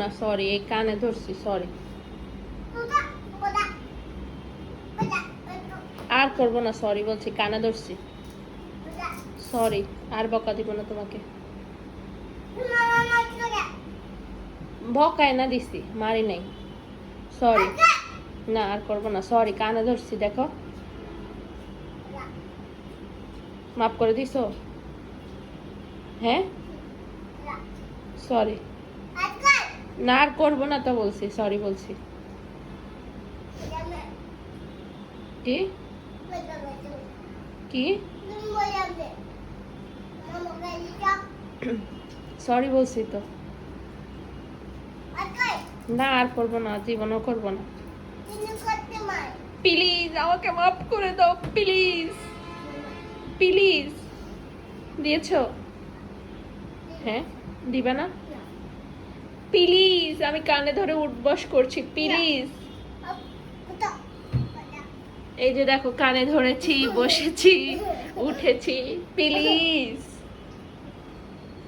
না সরি এই কানে ধরছি সরি আর করব না সরি বলছি, কানে ধরছি। সরি আর বকা দিব না তোমাকে। বকায় না দিছি, মারি নাই। সরি না, আর করব না সরি কানে ধরছি, দেখো। মাফ করে দিছো? হ্যাঁ? সরি না আর করব না তো বলছি সরি বলছি। কি? কি? সরি বলছি তো। না আর করব না, জীবনও করব না। প্লিজ আমাকে মাফ করে দাও প্লিজ প্লিজ দিয়েছ? হ্যাঁ দিবে না? প্লিজ, আমি কানে ধরে উঠবস করছি, প্লিজ। এই যে দেখো, কানে ধরেছি, বসেছি, উঠেছি, প্লিজ।